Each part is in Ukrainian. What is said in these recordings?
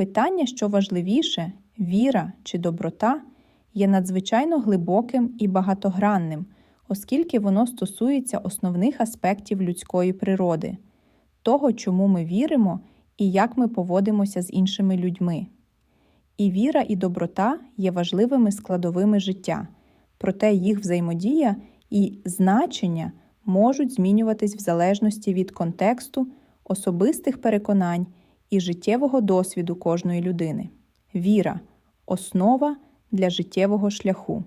Питання, що важливіше, віра чи доброта, є надзвичайно глибоким і багатогранним, оскільки воно стосується основних аспектів людської природи, того, чому ми віримо і як ми поводимося з іншими людьми. І віра і доброта є важливими складовими життя, проте їх взаємодія і значення можуть змінюватись в залежності від контексту, особистих переконань і життєвого досвіду кожної людини. Віра основа для життєвого шляху.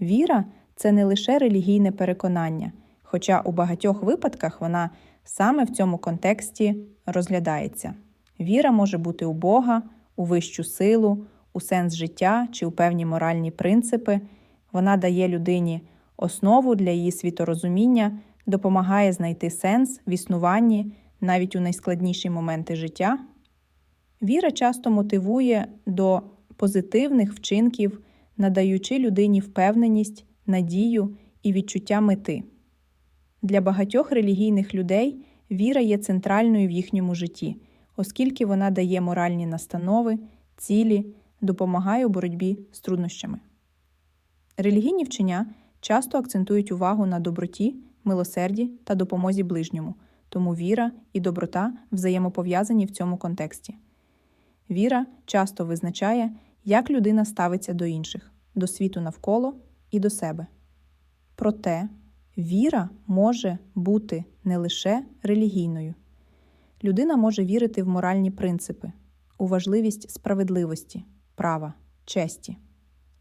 Віра це не лише релігійне переконання, хоча у багатьох випадках вона саме в цьому контексті розглядається. Віра може бути у Бога, у вищу силу, у сенс життя чи у певні моральні принципи. Вона дає людині основу для її світорозуміння, допомагає знайти сенс в існуванні навіть у найскладніші моменти життя. Віра часто мотивує до позитивних вчинків, надаючи людині впевненість, надію і відчуття мети. Для багатьох релігійних людей віра є центральною в їхньому житті, оскільки вона дає моральні настанови, цілі, допомагає у боротьбі з труднощами. Релігійні вчення часто акцентують увагу на доброті, милосерді та допомозі ближньому, тому віра і доброта взаємопов'язані в цьому контексті. Віра часто визначає, як людина ставиться до інших, до світу навколо і до себе. Проте віра може бути не лише релігійною. Людина може вірити в моральні принципи, у важливість справедливості, права, честі.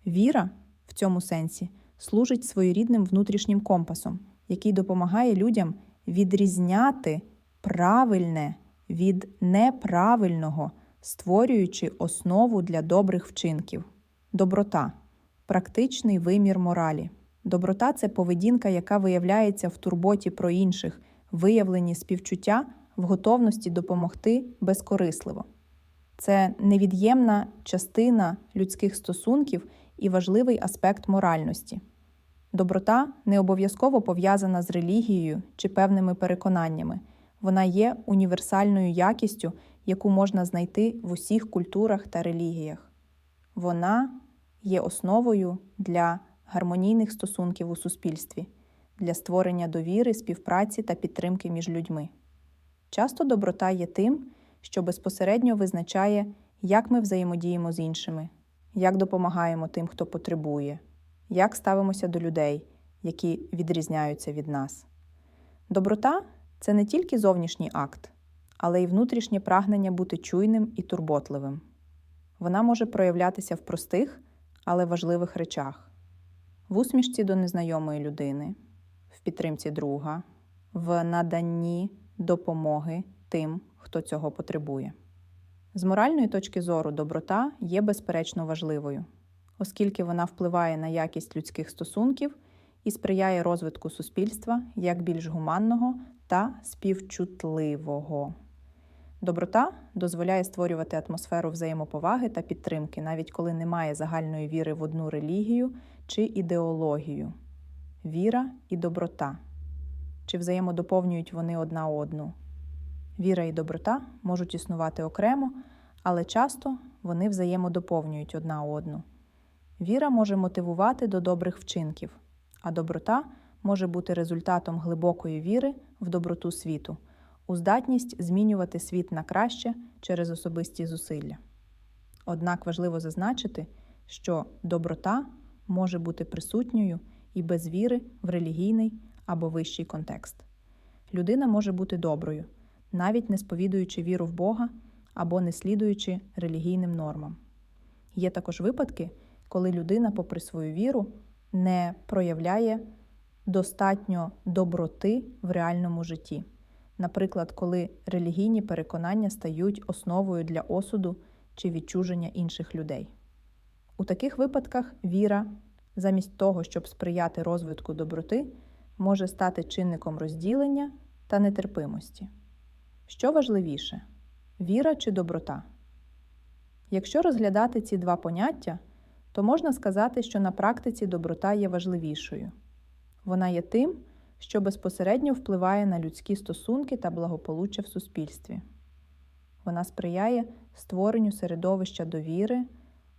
Віра в цьому сенсі служить своєрідним внутрішнім компасом, який допомагає людям відрізняти правильне від неправильного, створюючи основу для добрих вчинків. Доброта практичний вимір моралі. Доброта це поведінка, яка виявляється в турботі про інших, виявленні співчуття в готовності допомогти безкорисливо. Це невід'ємна частина людських стосунків і важливий аспект моральності. Доброта не обов'язково пов'язана з релігією чи певними переконаннями. Вона є універсальною якістю, яку можна знайти в усіх культурах та релігіях. Вона є основою для гармонійних стосунків у суспільстві, для створення довіри, співпраці та підтримки між людьми. Часто доброта є тим, що безпосередньо визначає, як ми взаємодіємо з іншими, як допомагаємо тим, хто потребує, як ставимося до людей, які відрізняються від нас. Доброта це не тільки зовнішній акт, але й внутрішнє прагнення бути чуйним і турботливим. Вона може проявлятися в простих, але важливих речах в усмішці до незнайомої людини, в підтримці друга, в наданні допомоги тим, хто цього потребує. З моральної точки зору доброта є безперечно важливою, оскільки вона впливає на якість людських стосунків і сприяє розвитку суспільства як більш гуманного та співчутливого. Доброта дозволяє створювати атмосферу взаємоповаги та підтримки, навіть коли немає загальної віри в одну релігію чи ідеологію. Віра і доброта. Чи взаємодоповнюють вони одна одну? Віра і доброта можуть існувати окремо, але часто вони взаємодоповнюють одна одну. Віра може мотивувати до добрих вчинків, а доброта може бути результатом глибокої віри в доброту світу, у здатність змінювати світ на краще через особисті зусилля. Однак важливо зазначити, що доброта може бути присутньою і без віри в релігійний або вищий контекст. Людина може бути доброю, навіть не сповідуючи віру в Бога або не слідуючи релігійним нормам. Є також випадки, коли людина, попри свою віру, не проявляє достатньо доброти в реальному житті. Наприклад, коли релігійні переконання стають основою для осуду чи відчуження інших людей. У таких випадках віра, замість того, щоб сприяти розвитку доброти, може стати чинником розділення та нетерпимості. Що важливіше віра чи доброта? Якщо розглядати ці два поняття, то можна сказати, що на практиці доброта є важливішою. Вона є тим, що безпосередньо впливає на людські стосунки та благополуччя в суспільстві. Вона сприяє створенню середовища довіри,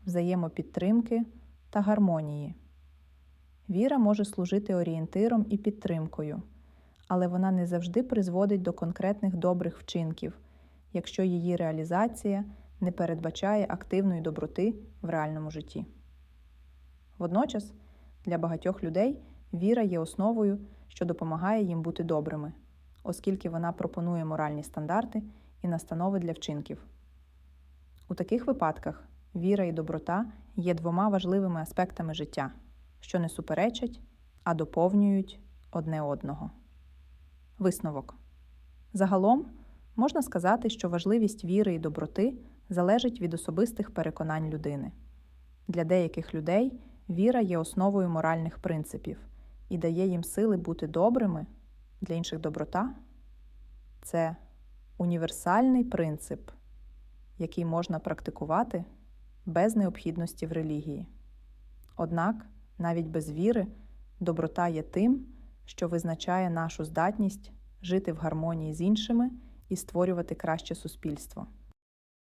взаємопідтримки та гармонії. Віра може служити орієнтиром і підтримкою, але вона не завжди призводить до конкретних добрих вчинків, якщо її реалізація не передбачає активної доброти в реальному житті. Водночас, для багатьох людей віра є основою, що допомагає їм бути добрими, оскільки вона пропонує моральні стандарти і настанови для вчинків. У таких випадках віра і доброта є двома важливими аспектами життя, що не суперечать, а доповнюють одне одного. Висновок. Загалом можна сказати, що важливість віри і доброти залежить від особистих переконань людини. Для деяких людей віра є основою моральних принципів і дає їм сили бути добрими, для інших доброта це універсальний принцип, який можна практикувати без необхідності в релігії. Однак, навіть без віри, доброта є тим, що визначає нашу здатність жити в гармонії з іншими і створювати краще суспільство.